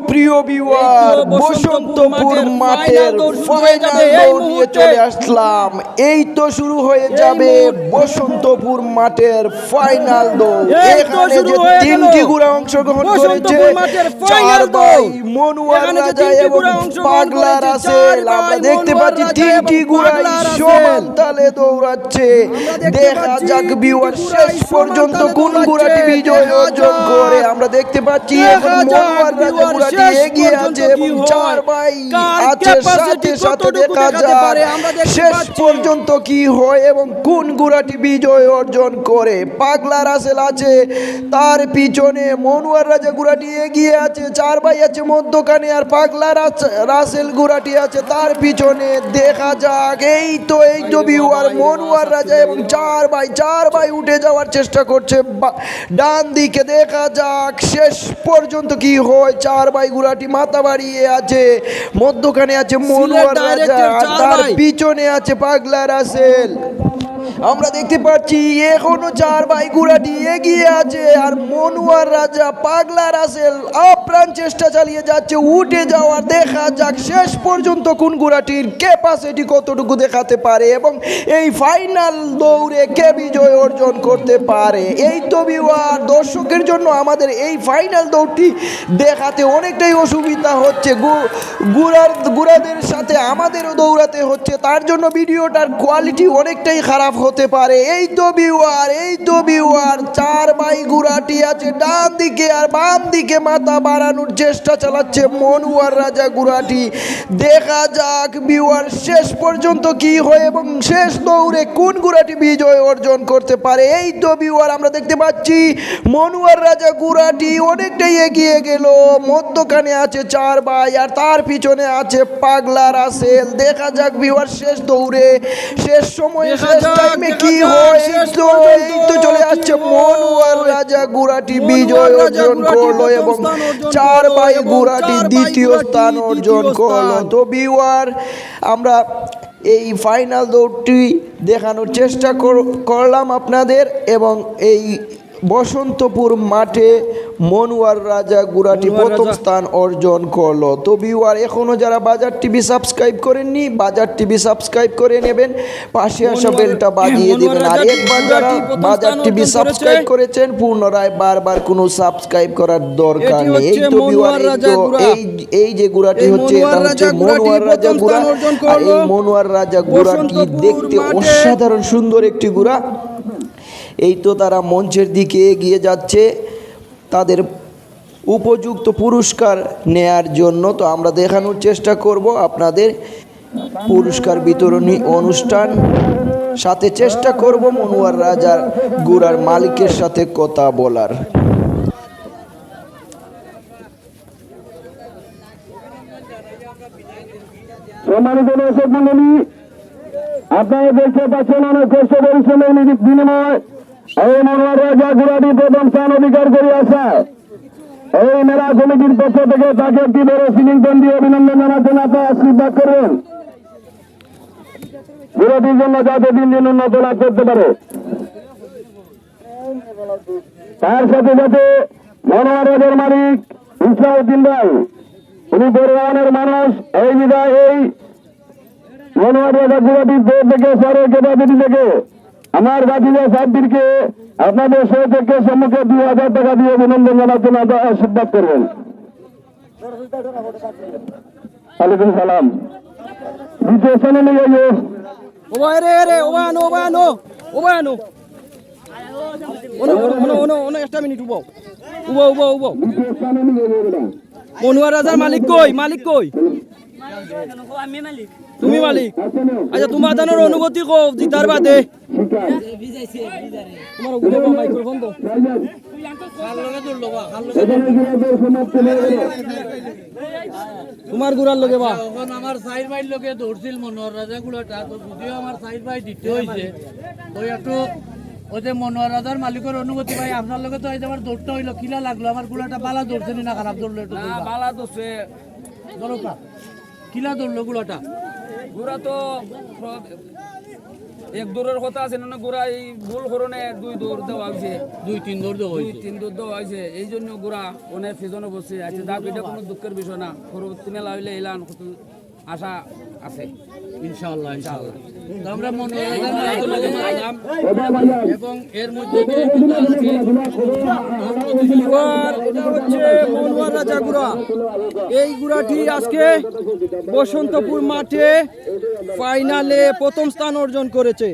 সুপ্রিয় বিওয়ার বসন্তপুর মাঠের ফাইনাল নিয়ে চলে আসলাম। এই তো শুরু হয়ে যাবে বসন্তপুর মাঠের ফাইনাল দৌড়। এখানে যে তিনটি গুড়া অংশগ্রহণ করেছে চার ভাই মনুয়ার রাজা এবং পাগলা রাসেল। আমরা দেখতে পাচ্ছি তিনটি গুড়াই সমান তালে দৌড়াচ্ছে। দেখা যাক বিওয়ার শেষ পর্যন্ত কোন গুড়াটি বিজয় অর্জন করে। আমরা দেখতে পাচ্ছি এখন মনুয়ার রাজা শেষ এগিয়ে পর্যন্ত আছে কি এবং হয়। চার ভাই আছে সাথে সাথে দেখা দেখাতে যাক পারে? আমরা দেখতে শেষ পর্যন্ত কি হয় এবং কোন গুড়াটি বিজয় অর্জন করে? পাগলা রাসেল আছে তার পিছনে মনুয়ার রাজা গুড়াটি এগিয়ে আছে চার ভাই আছে মধ্যখানে আর পাগলা রাসেল গুড়াটি আছে তার পিছনে। দেখা যাক এই তো এই তো বিওয়ার মনুয়ার রাজা এবং চার ভাই চার ভাই উঠে যাওয়ার চেষ্টা করছে। বা- ডান দিকে দেখা যাক শেষ পর্যন্ত কি হয়? চার ভাই মাথা বাড়িয়ে আছে মধ্যখানে আছে মনোয়ার রাজা আর তার পিছনে আছে পাগলা রাসেল। আমরা দেখতে পাচ্ছি, এখনও চার ভাই গুড়াটি এগিয়ে আছে, আর মনুয়ার রাজা পাগলা রাসেল আপ্রাণ চেষ্টা চালিয়ে যাচ্ছে, উঠে যাওয়ার দেখা যাক শেষ পর্যন্ত কোন গুড়াটির ক্যাপাসিটি কতটুকু দেখাতে পারে এবং এই ফাইনাল দৌড়ে কে বিজয় অর্জন করতে পারে। এই তো বিওয়ার দর্শকের জন্য আমাদের এই ফাইনাল দৌড়টি দেখাতে অনেকটাই অসুবিধা হচ্ছে। গুড়ার, গুড়াদের সাথে আমাদেরও দৌড়াতে হচ্ছে, তার জন্য ভিডিওটার কোয়ালিটি অনেকটাই খারাপ হতে পারে। এই তো বিওয়ার এই তো বিওয়ার। চার বাই গুড়াটি আছে ডান দিকে আর বাম দিকে মাথা বাড়ানোর চেষ্টা চালাচ্ছে মনুয়ার রাজা গুড়াটি। দেখা যাক বিওয়ার শেষ পর্যন্ত কি হয় এবং শেষ দৌড়ে কোন গুড়াটি বিজয় অর্জন করতে পারে। এই তো বিওয়ার আমরা দেখতে পাচ্ছি মনুয়ার রাজা গুড়াটি অনেকটাই এগিয়ে গেল। মধ্যখানে আছে চার ভাই আর তার পিছনে আছে পাগলা রাসেল দেখা যাক বিওয়ার শেষ দৌড়ে শেষ সময়ে শেষ টাইমে কি হয় তো চলে আসছে কি ওয়ার রাজা গুরাটি বিজয় অর্জন করল এবং চার চার ভাই দ্বিতীয় স্থান অর্জন করল। তো বিওয়ার আমরা এই ফাইনাল দৌড়টি দেখানোর চেষ্টা কর- করলাম আপনাদের এবং এই বসন্তপুর মাঠে মনুয়ার রাজা গুড়াটি মনুয়ার প্রথম স্থান অর্জন করল। তো বিওয়ার এখনও যারা বাজার টিভি সাবস্ক্রাইব করেননি বাজার টিভি সাবস্ক্রাইব করে নেবেন। পাশে আসা মনোয়ার- বেলটা বাজিয়ে দেবেন। আর একবার যারা বাজার টিভি সাবস্ক্রাইব করেছেন পুনরায় বারবার কোনো সাবস্ক্রাইব করার দরকার নেই। এই তো বিওয়ার এই এই এই যে গুড়াটি হচ্ছে এটা মনোয়ার হচ্ছে রাজা গুড়াটি রাজা গুড়া আর এই। মনোয়ার রাজা গুড়াটি বসন্তপুর দেখতে অসাধারণ সুন্দর একটি গুড়া? এই তো তারা মঞ্চের দিকে এগিয়ে যাচ্ছে। তাদের উপযুক্ত পুরস্কার নেয়ার জন্য তো আমরা দেখানোর চেষ্টা করব আপনাদের পুরস্কার বিতরণী অনুষ্ঠান। সাথে চেষ্টা করব মনোয়ার রাজার গুড়ার মালিকের সাথে কথা বলার। সম্মানিত দর্শক মন্ডলী আপনারা দেখতে পাচ্ছেন অনেক কষ্ট পরিশ্রমের নিদি- বিনিময়। এই মনোয়ার রাজা গুড়াটি প্রথম স্থান অধিকার করে আসা এই মেলা কমিটির পক্ষ থেকে তাকে একটি বড় সিলিং পেন দিয়ে অভিনন্দন জানাচ্ছেন আপনারা আশীর্বাদ করবেন। গুড়াটির জন্য যাতে দিন দিন উন্নত লাভ করতে পারে। তার সাথে সাথে মনোয়ার মালিক ইসলাউদ্দিন ভাই, উনি পরিবহনের মানুষ, এই বিধায় এই মনোয়ার রাজা গুয়াটি দৌড় থেকে ক্যাপাসিটি থেকে। আমার বাকিরা সাব্বিরকে আপনাদের সহযোগের সম্মুখে দুই হাজার টাকা দিয়ে অভিনন্দন জানাচ্ছেন আশীর্বাদ করবেন। ওয়ালাইকুম সালাম। দ্বিতীয় স্থানে নিয়ে ওবা রে ওনো ওনো ওনো ওনো একটা মিনিট মনোয়ার রাজার মালিক কই? মালিক কই? আমি মালিক। তুমি মালিক। আচ্ছা তোমার জানোর অনুভূতি কো জিতার বাদে। তোমার গুড়ার লগে বা আমার সাইড ভাই লোকে দৌড়ছিল মনোহর রাজা গুলোটা তো। যদিও আমার সাইড ভাই দিতে হয়েছে তো একটু ওই যে মনোহর রাজার মালিকের অনুমতি ভাই আপনার লগে তো এই যে আমার দৌড়টা হইল কিলা লাগল আমার গুলাটা বালা দৌড়ছে নি খারাপ দৌড়লো একটু বালা তো কিলা দৌড়লো গুলোটা? গুড়া তো এক দূরের কথা আছে না গুড়া এই ভুল করণে দুই দৌড় দেওয়া হয়েছে। দুই তিন দৌড় দেওয়া দুই তিন দৌড় দেওয়া হয়েছে। এই জন্য গুড়া অনেক ফিজনে বসে আছে দাবিটা কোনো দুঃখের বিষয় না। পরবর্তী মেলা হইলে এলান আশা আছে ইনশাআল্লাহ ইনশাআল্লাহ আমরা আগাম এবং এর মধ্যে রাজা গুড়া এই গুড়াটি আজকে বসন্তপুর মাঠে ফাইনালে প্রথম স্থান অর্জন করেছে